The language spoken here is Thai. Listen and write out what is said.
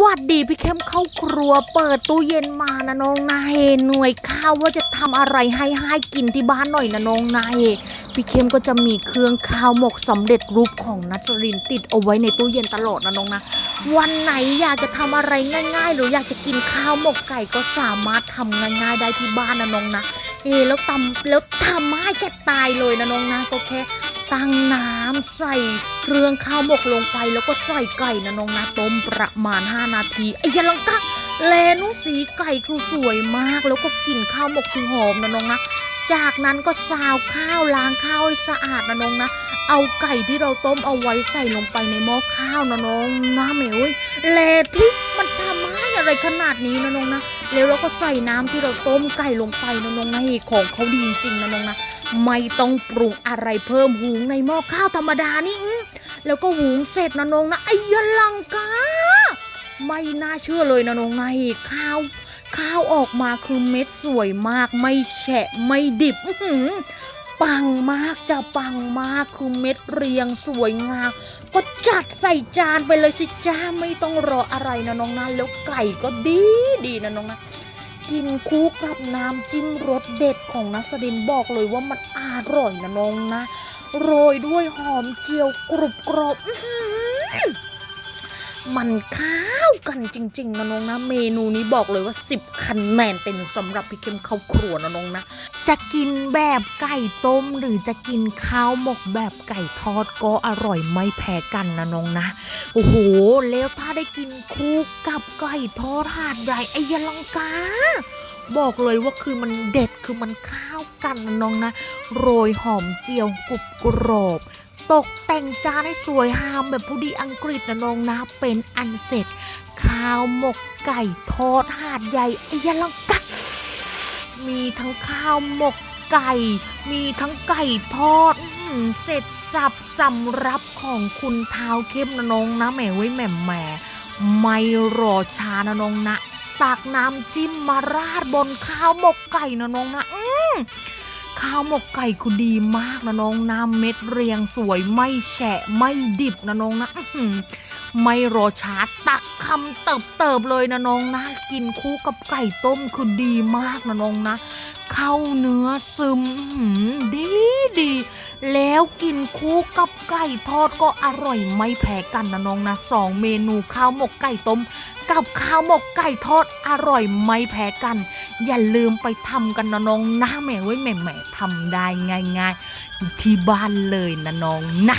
วัสดีพี่เข้มเข้าครัว เปิดตู้เย็นมานะน้องนายหน่วยข้าวว่าจะทำอะไรให้ให้กินที่บ้านหน่อยนะน้องนายพี่เข้มก็จะมีเครื่องข้าวหมกสำเร็จรูปของนัชรินติดเอาไว้ในตู้เย็นตลอดนะน้องนะ วันไหนอยากจะทำอะไรง่าย ๆ หรืออยากจะกินข้าวหมกไก่ก็สามารถทำง่าย ๆ ได้ที่บ้านนะน้องนะเอแล้วตำแล้วทำให้แกตายเลยนะน้องนะก็แค่ ตั้งน้ำใส่เครื่องข้าวหมกลงไปแล้วก็ใส่ไก่นะน้องนะต้มประมาณ 5 นาทีไอ้ยาลังกะแลนุสีไก่คือสวยมาก แล้วก็กลิ่นข้าวหมกคือหอมนะน้องนะจากนั้นก็ซาวข้าวล้างข้าวให้สะอาดนะน้องนะ เอาไก่ที่เราต้มเอาไว้ใส่ลงไปในหม้อข้าวนะน้องนะเหมยแลที่มันทำให้ อะไรขนาดนี้นะน้องนะ แล้วเราก็ใส่น้ำที่เราต้มไก่ลงไปนะน้องนะเฮ้ของเขาดีจริงๆนะน้องนะ ไม่ต้องปรุงอะไรเพิ่มหุงในหม้อข้าวธรรมดานี่อื้อแล้วก็หุงเสร็จนะน้องนะไอ้ยลังกาไม่น่าเชื่อเลยนะน้องนะเฮข้าว ข้าวออกมาคือเม็ดสวยมากไม่แฉะไม่ดิบ ปังมากจะปังมากคือเม็ดเรียงสวยงามก็จัดใส่จานไปเลยสิจ้าไม่ต้องรออะไรนะน้องนะแล้วไก่ก็ดีดีนะน้องนะกินคู่กับน้ำจิ้มรสเด็ดของนัสดินบอกเลยว่ามันอร่อยนะน้องนะ โรยด้วยหอมเจียวกรุบกรอบ มันข้าวกันจริงๆนะน้องนะ เมนูนี้บอกเลยว่า 10คะแนนเต็มสำหรับพี่เข้มข้าวครัวนะน้องนะ จะกินแบบไก่ต้มหรือจะกินข้าวหมกแบบไก่ทอดก็อร่อยไม่แพ้กันนะน้องนะ โอ้โห แล้วถ้าได้กินคู่กับไก่ทอดหาดใหญ่ไอ้ยลังกาบอกเลยว่าคือมันเด็ดคือมันข้าวกันนะน้องนะ โรยหอมเจียวกรุบกรอบ ตกแต่งจานให้สวยงามแบบผู้ดีอังกฤษนะน้องนะ เป็นอันเสร็จ ข้าวหมกไก่ทอดหาดใหญ่ไอ้ยะลังกามีทั้งข้าวหมกไก่ มีทั้งไก่ทอดอือเสร็จสับสำรับของคุณเท้าเข้มนะน้องนะแหมไว้ยแหม่แหม่ไม่รอช้านะน้องนะตักน้ำจิ้มมาราดบนข้าวหมกไก่นะน้องนะ อื ข้าวหมกไก่คุณดีมากนะน้องนะเม็ดเรียงสวยไม่แฉะไม่ดิบนะน้องนะไม่รอช้าตักคำเติบเติบๆเลยนะน้องนะกินคู่กับไก่ต้มคือดีมากนะน้องนะเข้าเนื้อซึมดีดี แล้วกินคู่กับไก่ทอดก็อร่อยไม่แพ้กันนะน้องนะสองเมนูข้าวหมกไก่ต้ม กับข้าวหมกไก่ทอดอร่อยไม่แพ้กัน อย่าลืมไปทำกันนะน้องนะแม่เว้ยแม่แม่ทำได้ง่าย ๆ ที่บ้านเลยนะน้องนะ